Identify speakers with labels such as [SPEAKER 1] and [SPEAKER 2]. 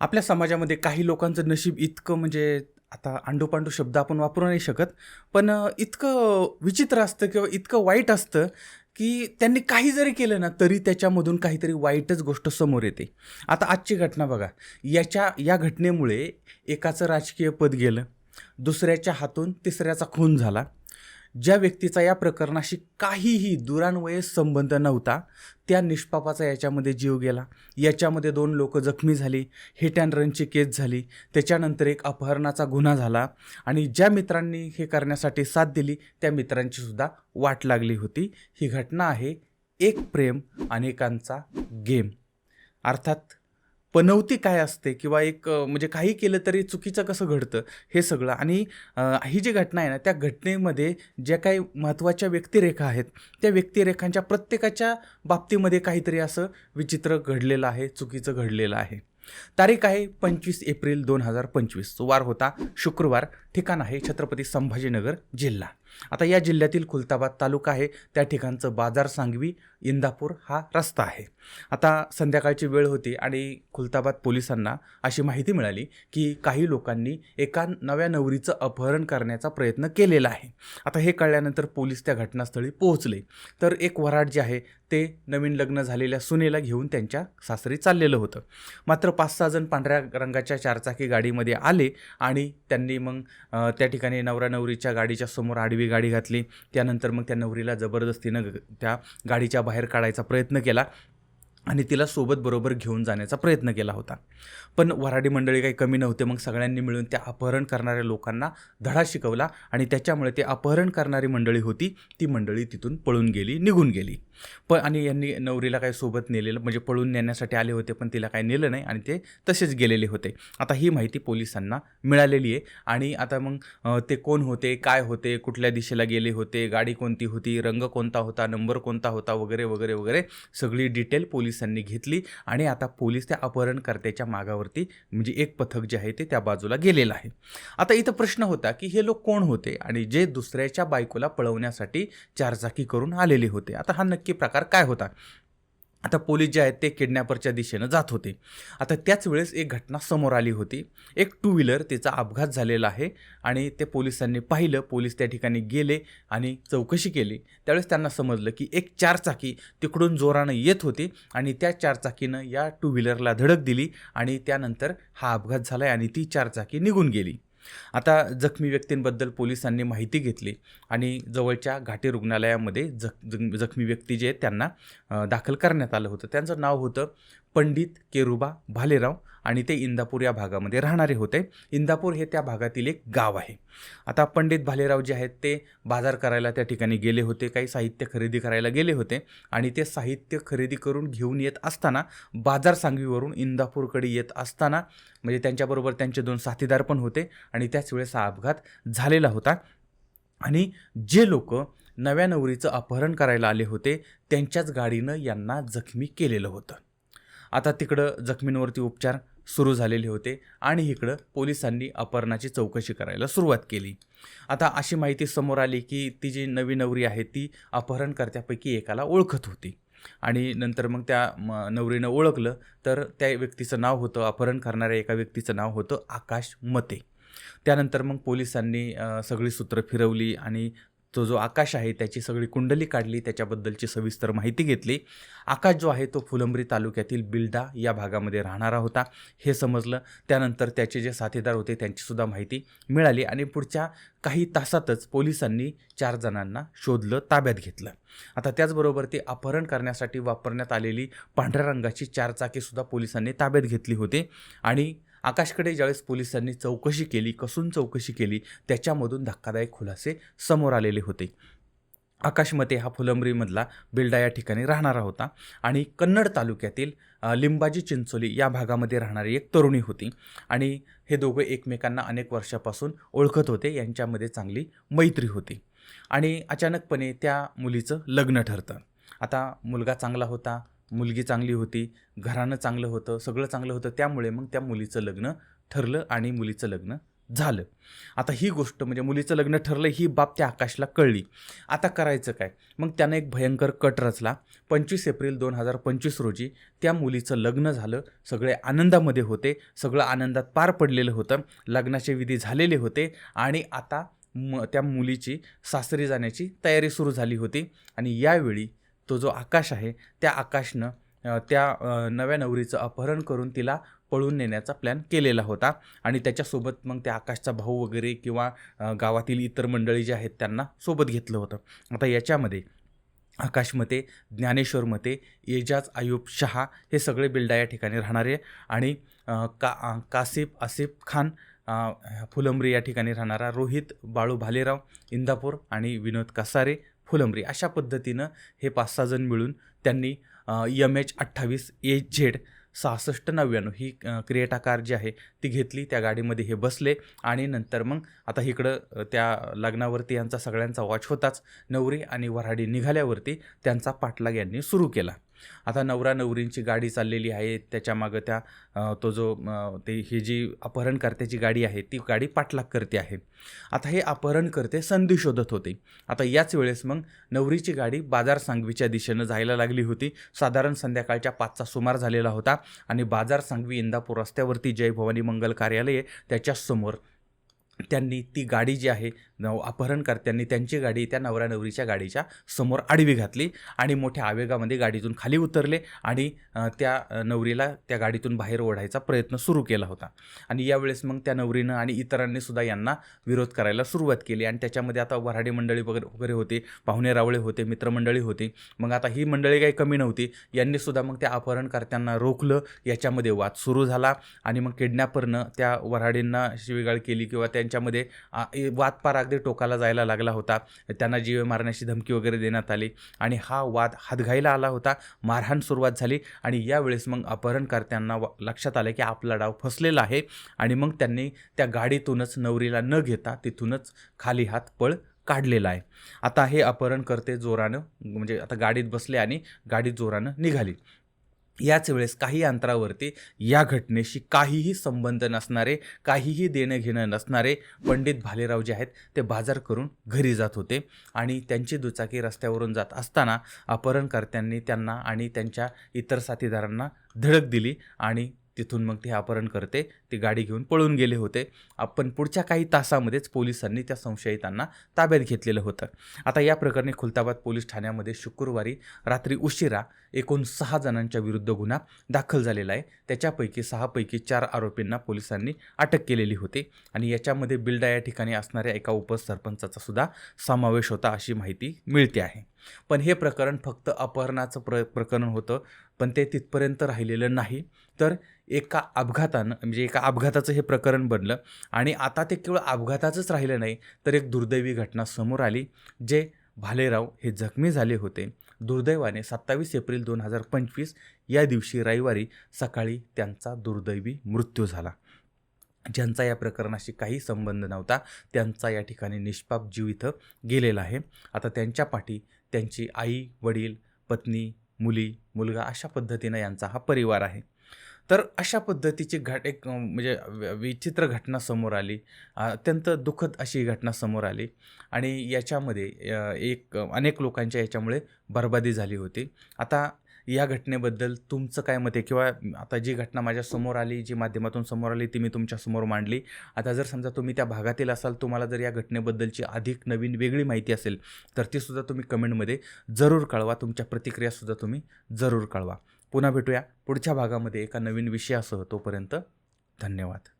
[SPEAKER 1] आपल्या समाजामध्ये काही लोकांचं नशीब इतकं म्हणजे आता आंडूपांडू शब्द आपण वापरू नाही शकत पण इतकं विचित्र असतं किंवा इतकं वाईट असतं की त्यांनी काही जरी केलं ना तरी त्याच्यामधून काहीतरी वाईटच गोष्ट समोर येते. आता आजची घटना बघा. याच्या या घटनेमुळे एकाचं राजकीय पद गेलं दुसऱ्याच्या हातून तिसऱ्याचा खून झाला. ज्या व्यक्तीचा या प्रकरणाशी काहीही दुरान्वये संबंध नव्हता त्या निष्पापाचा याच्यामध्ये जीव गेला. याच्यामध्ये दोन लोक जखमी झाली हिट अँड रनची केस झाली त्याच्यानंतर एक अपहरणाचा गुन्हा झाला आणि ज्या मित्रांनी हे करण्यासाठी साथ दिली त्या मित्रांची सुद्धा वाट लागली होती. ही घटना आहे एक प्रेम अनेकांचा गेम. अर्थात पनवती काय असते किंवा एक म्हणजे काही केलं तरी चुकीचं कसं घडतं हे सगळं. आणि ही जी घटना आहे ना त्या घटनेमध्ये ज्या काही महत्त्वाच्या व्यक्तिरेखा आहेत त्या व्यक्तिरेखांच्या प्रत्येकाच्या बाबतीमध्ये काहीतरी असं विचित्र घडलेलं आहे चुकीचं घडलेलं आहे. तारीख आहे पंचवीस एप्रिल दोन हजार पंचवीस. वार होता शुक्रवार ठिकाण आहे छत्रपती संभाजीनगर जिल्हा. आता या जिल्ह्यातील खुलताबाद तालुका आहे. त्या ठिकाणचं बाजार सांगवी इंदापूर हा रस्ता आहे. आता संध्याकाळची वेळ होती आणि खुलताबाद पोलिसांना अशी माहिती मिळाली की काही लोकांनी एका नव्या नवरीचं अपहरण करण्याचा प्रयत्न केलेला आहे. आता हे कळल्यानंतर पोलीस त्या घटनास्थळी पोहोचले. तर एक वराड जे आहे ते नवीन लग्न झालेल्या सुनेला घेऊन त्यांच्या सासरी चाललेलं होतं. मात्र पाच सहा जण पांढऱ्या रंगाच्या चारचाकी गाडीमध्ये आले आणि त्यांनी मग त्या ठिकाणी नवरा नवरीच्या गाडीच्या समोर आडवी गाडी घातली. त्यानंतर मग त्या नवरीला जबरदस्तीनं त्या गाडीच्या बाहेर काढायचा प्रयत्न केला. आणि तिला सोबत बरोबर घेऊन जाण्याचा प्रयत्न केला होता. पण वराडी मंडळी काही कमी नव्हते मग सगळ्यांनी मिळून त्या अपहरण करणाऱ्या लोकांना धडा शिकवला आणि त्याच्यामुळे ते अपहरण करणारी मंडळी होती ती मंडळी तिथून पळून गेली निघून गेली. पण आणि यांनी नवरीला काही सोबत नेलेलं म्हणजे पळून नेण्यासाठी आले होते पण तिला काही नेलं नाही आणि ते तसेच गेलेले होते. आता ही माहिती पोलिसांना मिळालेली आहे आणि आता मग ते कोण होते काय होते कुठल्या दिशेला गेले होते गाडी कोणती होती रंग कोणता होता नंबर कोणता होता वगैरे वगैरे वगैरे सगळी डिटेल पोलीस पोलिसांनी घेतली आणि आता पोलीस त्या अपहरणकर्त्याच्या मागावरती म्हणजे एक पथक जे आहे ते त्या बाजूला गेलेलं आहे. आता इथं प्रश्न होता की हे लोक कोण होते आणि जे दुसऱ्याच्या बायकोला पळवण्यासाठी चारचाकी करून आलेले होते? आता हा नक्की प्रकार काय होता? आता पोलीस जे आहेत ते किडनॅपरच्या दिशेनं जात होते. आता त्याच वेळेस एक घटना समोर आली होती. एक टू व्हीलर तिचा अपघात झालेला आहे आणि ते पोलिसांनी पाहिलं. पोलीस त्या ठिकाणी गेले आणि चौकशी केली. त्यावेळेस त्यांना समजलं की एक चारचाकी तिकडून जोरानं येत होती आणि त्या चारचाकीनं या टू व्हीलरला धडक दिली आणि त्यानंतर हा अपघात झाला आणि ती चारचाकी निघून गेली. आता जखमी व्यक्तींबद्दल पोलिसांनी माहिती घेतली आणि जवळच्या घाटी रुग्णालयामध्ये जख जखमी व्यक्ती जे आहेत त्यांना दाखल करण्यात आलं होतं. त्यांचं नाव होतं पंडित केरुबा भालेराव आणि ते इंदापूर या भागामध्ये राहणारे होते. इंदापूर हे त्या भागातील एक गाव आहे. आता पंडित भालेराव जे आहेत ते बाजार करायला त्या ठिकाणी गेले होते काही साहित्य खरेदी करायला गेले होते आणि ते साहित्य खरेदी करून घेऊन येत असताना बाजार सांगवीवरून इंदापूरकडे येत असताना म्हणजे त्यांच्याबरोबर त्यांचे दोन साथीदार पण होते आणि त्याच वेळेस हा अपघात झालेला होता. आणि जे लोक नव्या नवरीचं अपहरण करायला आले होते त्यांच्याच गाडीनं यांना जखमी केलेलं होतं. आता तिकडं जखमींवरती उपचार सुरू झालेले होते आणि इकडं पोलिसांनी अपहरणाची चौकशी करायला सुरुवात केली. आता अशी माहिती समोर आली की ती जी नवी नवरी आहे ती अपहरणकर्त्यापैकी एकाला ओळखत होती. आणि नंतर मग त्या म- नवरीनं ओळखलं तर त्या व्यक्तीचं नाव होतं अपहरण करणाऱ्या एका व्यक्तीचं नाव होतं आकाश मते. त्यानंतर मग पोलिसांनी सगळी सूत्र फिरवली आणि तो जो आकाश आहे त्याची सगळी कुंडली काढली त्याच्याबद्दलची सविस्तर माहिती घेतली. आकाश जो आहे तो फुलंब्री तालुक्यातील बिल्डा या भागामध्ये राहणारा होता. हे समजलं. त्यानंतर त्याचे जे साथीदार होते त्यांचीसुद्धा माहिती मिळाली आणि पुढच्या काही तासातच पोलिसांनी चार जणांना शोधलं ताब्यात घेतलं. आता त्याचबरोबर ते अपहरण करण्यासाठी वापरण्यात आलेली पांढऱ्या रंगाची चारचाकीसुद्धा पोलिसांनी ताब्यात घेतली होती आणि आकाशकडे ज्यावेळेस पोलिसांनी चौकशी केली कसून चौकशी केली त्याच्यामधून धक्कादायक खुलासे समोर आलेले होते. आकाशमते हा फुलंब्रीमधला बिल्डा या ठिकाणी राहणारा होता आणि कन्नड तालुक्यातील लिंबाजी चिंचोली या भागामध्ये राहणारी एक तरुणी होती आणि हे दोघं एकमेकांना अनेक वर्षापासून ओळखत होते यांच्यामध्ये चांगली मैत्री होती आणि अचानकपणे त्या मुलीचं लग्न ठरतं. आता मुलगा चांगला होता मुलगी चांगली होती घरानं चांगलं होतं सगळं चांगलं होतं त्यामुळे मग त्या मुलीचं लग्न ठरलं आणि मुलीचं लग्न झालं. आता ही गोष्ट म्हणजे मुलीचं लग्न ठरलं ही बाब त्या आकाशला कळली. आता करायचं काय? मग त्यानं एक भयंकर कट रचला. पंचवीस एप्रिल दोन हजार पंचवीस रोजी त्या मुलीचं लग्न झालं. सगळे आनंदामध्ये होते सगळं आनंदात पार पडलेलं होतं लग्नाचे विधी झालेले होते आणि आता म त्या मुलीची सासरी जाण्याची तयारी सुरू झाली होती आणि यावेळी तो जो आकाश आहे त्या आकाशनं त्या नव्या नवरीचं अपहरण करून तिला पळून नेण्याचा प्लॅन केलेला होता. आणि त्याच्यासोबत मग त्या आकाशचा भाऊ वगैरे किंवा गावातील इतर मंडळी जे आहेत त्यांना सोबत घेतलं होतं. आता याच्यामध्ये आकाश मते ज्ञानेश्वर मते एजाज आयुब शहा हे सगळे बिल्डा या ठिकाणी राहणारे आणि का कासिफ आसिफ खान फुलंबरी फुलंब्री या ठिकाणी राहणारा रोहित बाळू भालेराव इंदापूर आणि विनोद कसारे फुलंब्री. अशा पद्धतीनं हे पाच सहा जण मिळून त्यांनी यम एच अठ्ठावीस ए झेड सहासष्ट नव्याण्णव ही क्रिएटा कार जी आहे ती घेतली त्या गाडीमध्ये हे बसले आणि नंतर मग आता इकडं त्या लग्नावरती यांचा सगळ्यांचा वॉच होताच. नवरी आणि वऱ्हाडी निघाल्यावरती त्यांचा पाठलाग यांनी सुरू केला. आता नवरा नवरींची गाडी चाललेली आहे त्याच्यामागं त्या तो जो ते ही जी अपहरणकर्त्याची गाडी आहे ती गाडी पाठलाग करते आहे. आता हे अपहरणकर्ते संधी शोधत होते. आता याच वेळेस मग नवरीची गाडी बाजार सांगवीच्या दिशेनं जायला लागली होती. साधारण संध्याकाळच्या पाचचा सुमार झालेला होता आणि बाजार सांगवी इंदापूर रस्त्यावरती जय भवानी मंगल कार्यालय त्याच्यासमोर त्यांनी ती गाडी जी आहे अपहरणकर्त्यांनी त्यांची गाडी त्या नवऱ्या नवरीच्या गाडीच्या समोर आडवी घातली आणि मोठ्या आवेगामध्ये गाडीतून खाली उतरले आणि त्या नवरीला त्या गाडीतून बाहेर ओढायचा प्रयत्न सुरू केला होता. आणि यावेळेस मग त्या नवरीनं आणि इतरांनी सुद्धा यांना विरोध करायला सुरुवात केली आणि त्याच्यामध्ये आता वऱ्हाडी मंडळी वगैरे वगैरे होते पाहुणे रावळे होते मित्रमंडळी होती. मग आता ही मंडळी काही कमी नव्हती. यांनी सुद्धा मग त्या अपहरणकर्त्यांना रोखलं. याच्यामध्ये वाद सुरू झाला आणि मग किडनॅपरनं त्या वऱ्हाडींना शिवीगाळ केली किंवा त्या त्यांच्यामध्ये वादपार पार अगदी टोकाला जायला लागला होता. त्यांना जीवे मारण्याची धमकी वगैरे देण्यात आली आणि हा वाद हातघाईला आला होता. मारहाण सुरुवात झाली आणि यावेळेस मग अपहरणकर्त्यांना व- लक्षात आलं की आपला डाव फसलेला आहे आणि मग त्यांनी त्या गाडीतूनच नवरीला न घेता तिथूनच खाली हात पळ काढलेला आहे. आता हे अपहरणकर्ते जोरानं म्हणजे आता गाडीत बसले आणि गाडी जोरानं निघाली. याच वेळेस काही अंतरावरती या घटनेशी काहीही संबंध नसणारे काहीही देणं घेणं नसणारे पंडित भालेराव जे आहेत ते बाजार करून घरी जात होते आणि त्यांची दुचाकी रस्त्यावरून जात असताना अपहरणकर्त्यांनी त्यांना आणि त्यांच्या इतर साथीदारांना धडक दिली आणि तिथून मग ते अपहरण करते. ते गाडी घेऊन पळून गेले होते. आपण पुढच्या काही तासामध्येच पोलिसांनी त्या संशयितांना ताब्यात घेतलेलं होतं. आता या प्रकरणी खुलताबाद पोलीस ठाण्यामध्ये शुक्रवारी रात्री उशिरा एकूण सहा जणांच्या विरुद्ध गुन्हा दाखल झालेला आहे. त्याच्यापैकी सहापैकी चार आरोपींना पोलिसांनी अटक केलेली होती. आणि याच्यामध्ये बिल्डा या ठिकाणी असणाऱ्या एका उपसरपंचाचा सुद्धा समावेश होता अशी माहिती मिळते आहे. पण हे प्रकरण फक्त अपहरणाचं प्र प्रकरण होतं. पण ते तिथपर्यंत राहिलेलं नाही. तर एका अपघातानं म्हणजे एका अपघाताचं हे प्रकरण बनलं आणि आता ते केवळ अपघाताचंच राहिलं नाही तर एक दुर्दैवी घटना समोर आली जे भालेराव हे जखमी झाले होते. दुर्दैवाने सत्तावीस एप्रिल दोन हजार पंचवीस या दिवशी रविवारी सकाळी त्यांचा दुर्दैवी मृत्यू झाला. ज्यांचा या प्रकरणाशी काही संबंध नव्हता त्यांचा या ठिकाणी निष्पाप जीव इथं गेलेला आहे. आता त्यांच्या पाठी त्यांची आई वडील पत्नी मुली मुलगा अशा पद्धतीनं यांचा हा परिवार आहे. तर अशा पद्धतीची घट एक म्हणजे विचित्र घटना समोर आली. अत्यंत दुःखद अशी घटना समोर आली आणि याच्यामध्ये एक अनेक लोकांच्या याच्यामुळे बरबादी झाली होती. आता या घटनेबद्दल तुमचं काय मत आहे? किंवा आता जी घटना माझ्यासमोर आली जी माध्यमातून समोर आली ती मी तुमच्यासमोर मांडली. आता जर समजा तुम्ही त्या भागातील असाल तुम्हाला जर या घटनेबद्दलची अधिक नवीन वेगळी माहिती असेल तर तीसुद्धा तुम्ही कमेंटमध्ये जरूर कळवा. तुमच्या प्रतिक्रियासुद्धा तुम्ही जरूर कळवा. पुन्हा भेटूया पुढच्या भागामध्ये एका नवीन विषयासह तोपर्यंत धन्यवाद.